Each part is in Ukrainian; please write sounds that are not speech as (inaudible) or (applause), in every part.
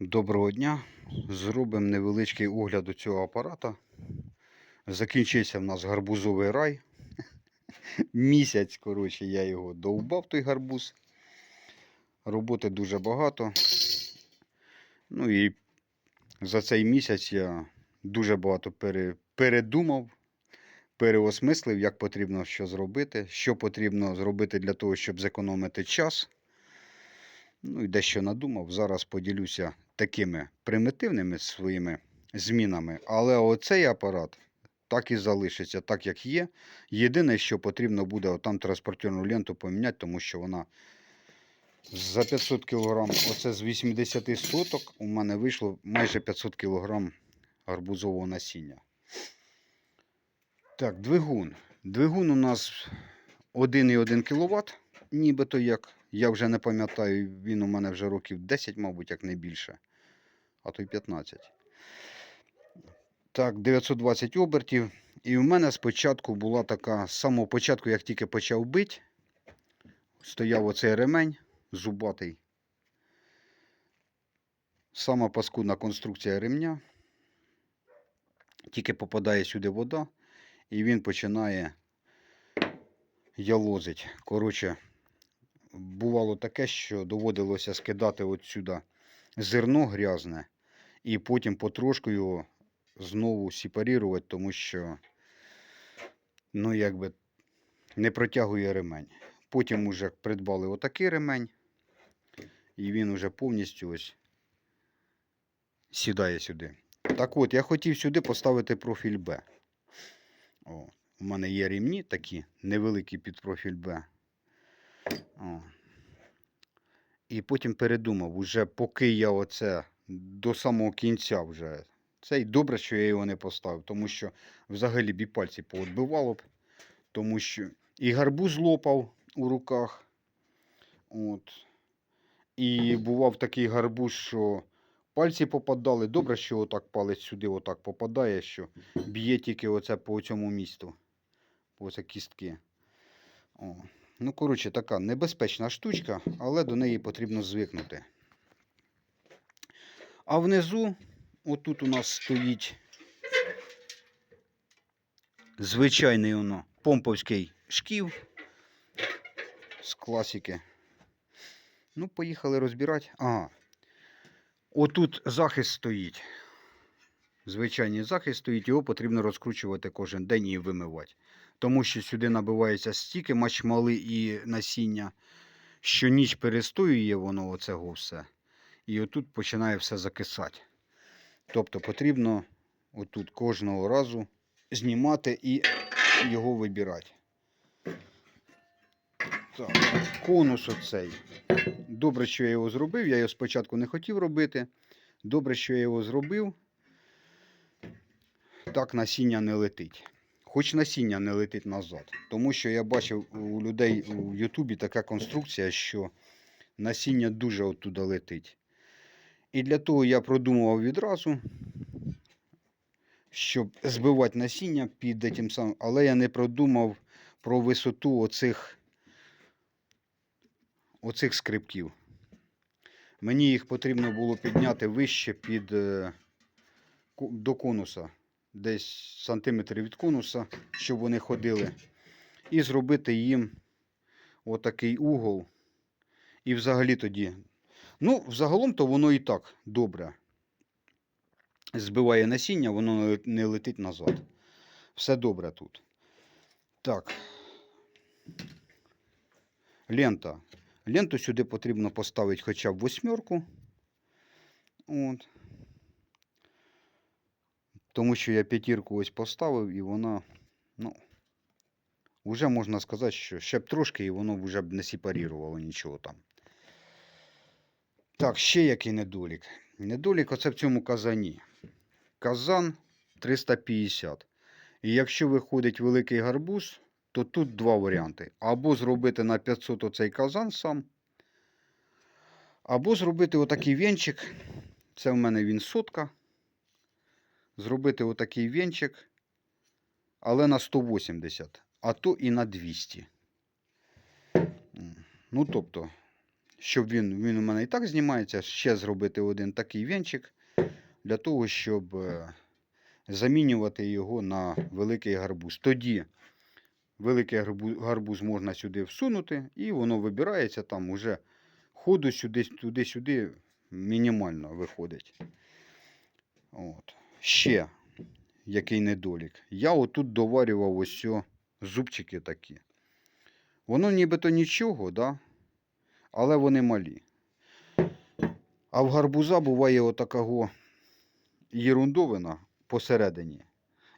Доброго дня. Зробимо невеличкий огляд у цього апарата. Закінчився в нас гарбузовий рай. (laughs) Місяць, коротше, я його довбав, той гарбуз. Роботи дуже багато. Ну і за цей місяць я дуже багато передумав, переосмислив, як потрібно що зробити, що потрібно зробити для того, щоб зекономити час. Ну і дещо надумав. Зараз поділюся такими примітивними своїми змінами. Але оцей апарат так і залишиться, так як є. Єдине, що потрібно буде отам транспортерну ленту поміняти, тому що вона за 500 кг, оце з 80 соток, у мене вийшло майже 500 кг гарбузового насіння. Так, двигун. Двигун у нас 1,1 кВт, нібито як. Я вже не пам'ятаю, він у мене вже років 10, мабуть, як не більше, а то й 15. Так, 920 обертів. І в мене спочатку була така, з самого початку, як тільки почав бити, стояв оцей ремень зубатий. Сама паскудна конструкція ремня. Тільки попадає сюди вода, і він починає ялозить. Коротше, бувало таке, що доводилося скидати от сюди зерно грязне, і потім потрошку його знову сепарувати, тому що, ну, якби не протягує ремень. Потім уже придбали отакий ремень, і він уже повністю ось сідає сюди. Так от, я хотів сюди поставити профіль Б. У мене є рівні такі невеликі під профіль Б. О. І потім передумав, уже поки я оце до самого кінця вже. Це й добре, що я його не поставив, тому що взагалі бі пальці поотбивало б, тому що і гарбуз лопав у руках. От. І бував такий гарбуз, що пальці попадали. Добре, що отак палець сюди отак попадає, що б'є тільки оце по цьому місту. По оце кістки. О. Ну, коротше, така небезпечна штучка, але до неї потрібно звикнути. А внизу, отут у нас стоїть звичайний воно помповський шків з класики. Ну, поїхали розбирати. Ага. Отут захист стоїть. Звичайний захист стоїть, його потрібно розкручувати кожен день і вимивати. Тому що сюди набивається стільки мачмали і насіння, що ніч перестоює воно оцього все. І отут починає все закисати. Тобто потрібно отут кожного разу знімати і його вибирати. Так, конус оцей. Добре, що я його зробив. Я його спочатку не хотів робити. Добре, що я його зробив. Так насіння не летить. Хоч насіння не летить назад. Тому що я бачив у людей у Ютубі така конструкція, що насіння дуже оттуда летить. І для того я продумував відразу, щоб збивати насіння під тим самим, але я не продумав про висоту оцих, оцих скрипків. Мені їх потрібно було підняти вище під, е, до конуса, десь сантиметр від конуса, щоб вони ходили, і зробити їм отакий угол. І взагалі тоді. Ну, взагалом то воно і так добре. Збиває насіння, воно не летить назад. Все добре тут. Так. Лента. Ленту сюди потрібно поставити хоча б восьмерку. От. Тому що я п'ятірку ось поставив і вона, ну, вже можна сказати, що ще б трошки і воно вже б не сепарірувало нічого там. Так, ще який недолік. Недолік оце в цьому казані. Казан 350. І якщо виходить великий гарбуз, то тут два варіанти. Або зробити на 500 оцей казан сам, або зробити отакий венчик. Це в мене він сотка. Зробити отакий венчик, але на 180, а то і на 200. Ну, тобто, щоб він, він у мене і так знімається, ще зробити один такий венчик для того, щоб е, замінювати його на великий гарбуз. Тоді великий гарбуз, можна сюди всунути, і воно вибирається там уже ходу сюди, туди-сюди мінімально виходить. От. Ще який недолік. Я отут доварював ось зубчики такі. Воно нібито нічого, да? але вони малі. А в гарбуза буває отакого єрундовина посередині.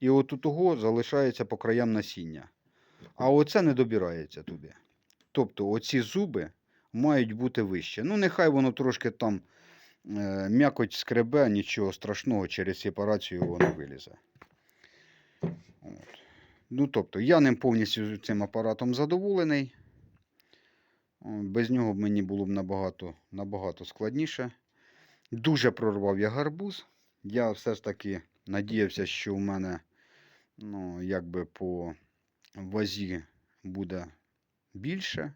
І от того залишається по краям насіння. А оце не добирається туди. Тобто оці зуби мають бути вище. Ну, нехай воно трошки там м'якоть скребе, нічого страшного, через сепарацію воно вилізе. От. Ну, тобто, я ним повністю цим апаратом задоволений. Без нього б мені було б набагато, набагато складніше. Дуже прорвав я гарбуз. Я все ж таки надіявся, що в мене ну, якби по вазі буде більше.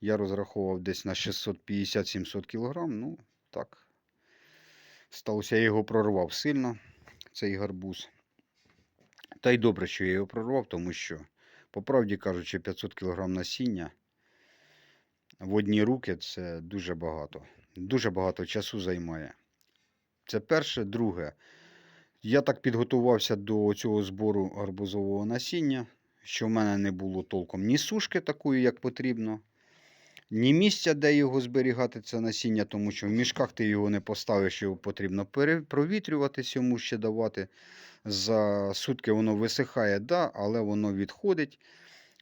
Я розраховував десь на 650-700 кг. Ну, так. Сталося, я його прорвав сильно, цей гарбуз. Та й добре, що я його прорвав, тому що, по правді кажучи, 500 кг насіння в одні руки це дуже багато. Дуже багато часу займає. Це перше. Друге, я так підготувався до цього збору гарбузового насіння, що в мене не було толком ні сушки такої, як потрібно, ні місця, де його зберігати, це насіння, тому що в мішках ти його не поставиш, його потрібно провітрюватись, йому ще давати. За сутки воно висихає, да, але воно відходить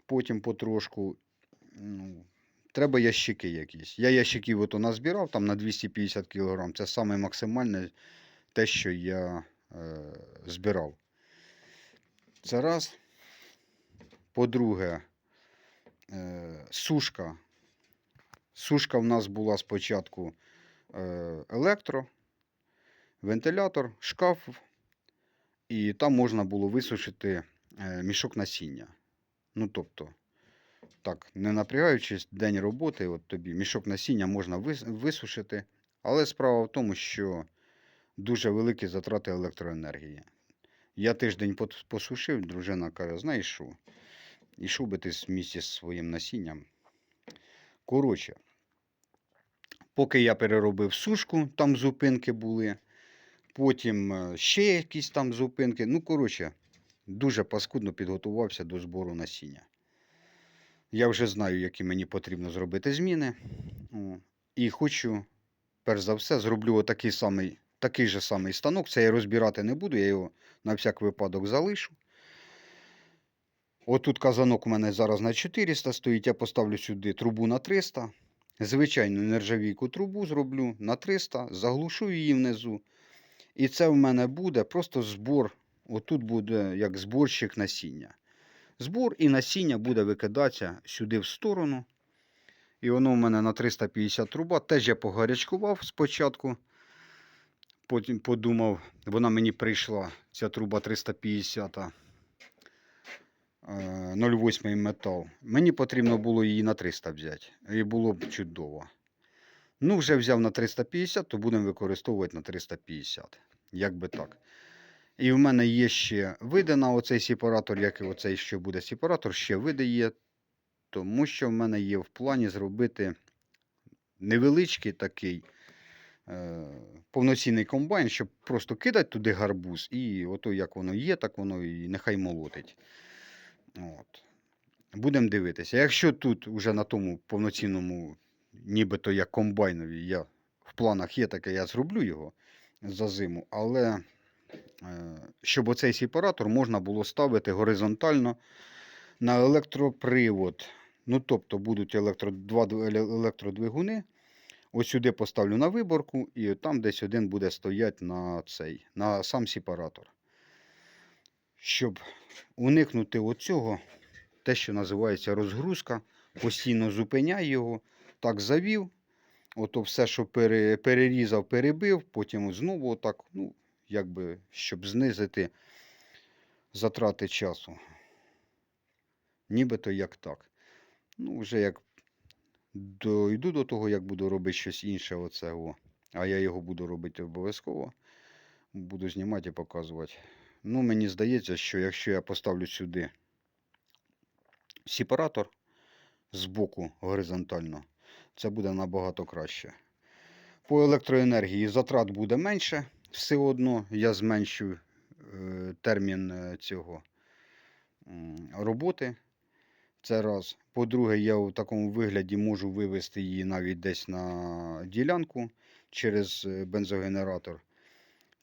потім потрошку. Ну, треба ящики якісь. Я ящиків ото назбирав там на 250 кг. Це саме максимальне те, що я е, збирав. Це раз. По-друге, е, сушка. Сушка в нас була спочатку е, електро, вентилятор, шкаф, і там можна було висушити е, мішок насіння. Ну, тобто, так, не напрягаючись, день роботи, от тобі мішок насіння можна висушити. Але справа в тому, що дуже великі затрати електроенергії. Я тиждень посушив, дружина каже, знаєш що, ішов би ти з місці з своїм насінням. Коротше, поки я переробив сушку, там зупинки були, потім е, ще якісь там зупинки. Ну, коротше, дуже паскудно підготувався до збору насіння. Я вже знаю, які мені потрібно зробити зміни. І хочу, перш за все, зроблю отакий самий, такий же самий станок. Це я розбирати не буду, я його на всяк випадок залишу. Отут казанок у мене зараз на 400 стоїть, я поставлю сюди трубу на 300. Звичайну нержавійку трубу зроблю на 300, заглушу її внизу. І це в мене буде просто збор. Отут буде як зборщик насіння. Збор і насіння буде викидатися сюди в сторону. І воно в мене на 350 труба. Теж я погарячкував спочатку. Потім подумав, вона мені прийшла, ця труба 350. Е, 0,8 метал. Мені потрібно було її на 300 взяти. І було б чудово. Ну, вже взяв на 350, то будемо використовувати на 350. Як би так. І в мене є ще види на оцей сепаратор, як і оцей ще буде сепаратор, ще види є. Тому що в мене є в плані зробити невеличкий такий е, повноцінний комбайн, щоб просто кидати туди гарбуз, і ото як воно є, так воно і нехай молотить. От. Будемо дивитися. Якщо тут уже на тому повноцінному, нібито як комбайнові, я в планах є таке, я зроблю його за зиму, але е, щоб оцей сепаратор можна було ставити горизонтально на електропривод. Ну, тобто будуть електро, два електродвигуни. Ось сюди поставлю на виборку, і там десь один буде стояти на цей, на сам сепаратор. Щоб уникнути оцього, те, що називається розгрузка, постійно зупиняй його, так завів, ото все, що пере, перерізав, перебив, потім знову отак, ну, якби, щоб знизити затрати часу. Нібито як так. Ну, вже як дойду до того, як буду робити щось інше, оце, а я його буду робити обов'язково. Буду знімати і показувати. Ну, мені здається, що якщо я поставлю сюди сепаратор з боку горизонтально, це буде набагато краще. По електроенергії затрат буде менше. Все одно я зменшую е, термін е, цього роботи. Це раз. По-друге, я у такому вигляді можу вивести її навіть десь на ділянку через е, бензогенератор.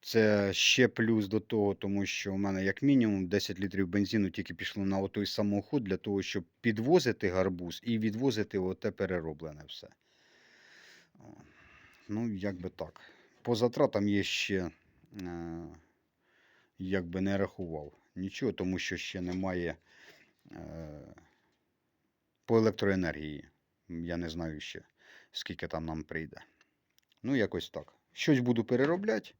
Це ще плюс до того, тому що у мене як мінімум 10 літрів бензину тільки пішло на отой самоход для того, щоб підвозити гарбуз і відвозити оте перероблене все. Ну, як би так. По затратам є ще, е, як би не рахував нічого, тому що ще немає е, по електроенергії. Я не знаю ще, скільки там нам прийде. Ну, якось так. Щось буду переробляти.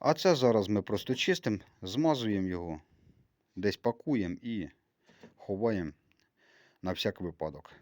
А це зараз ми просто чистимо, змазуємо його, десь пакуємо і ховаємо на всяк випадок.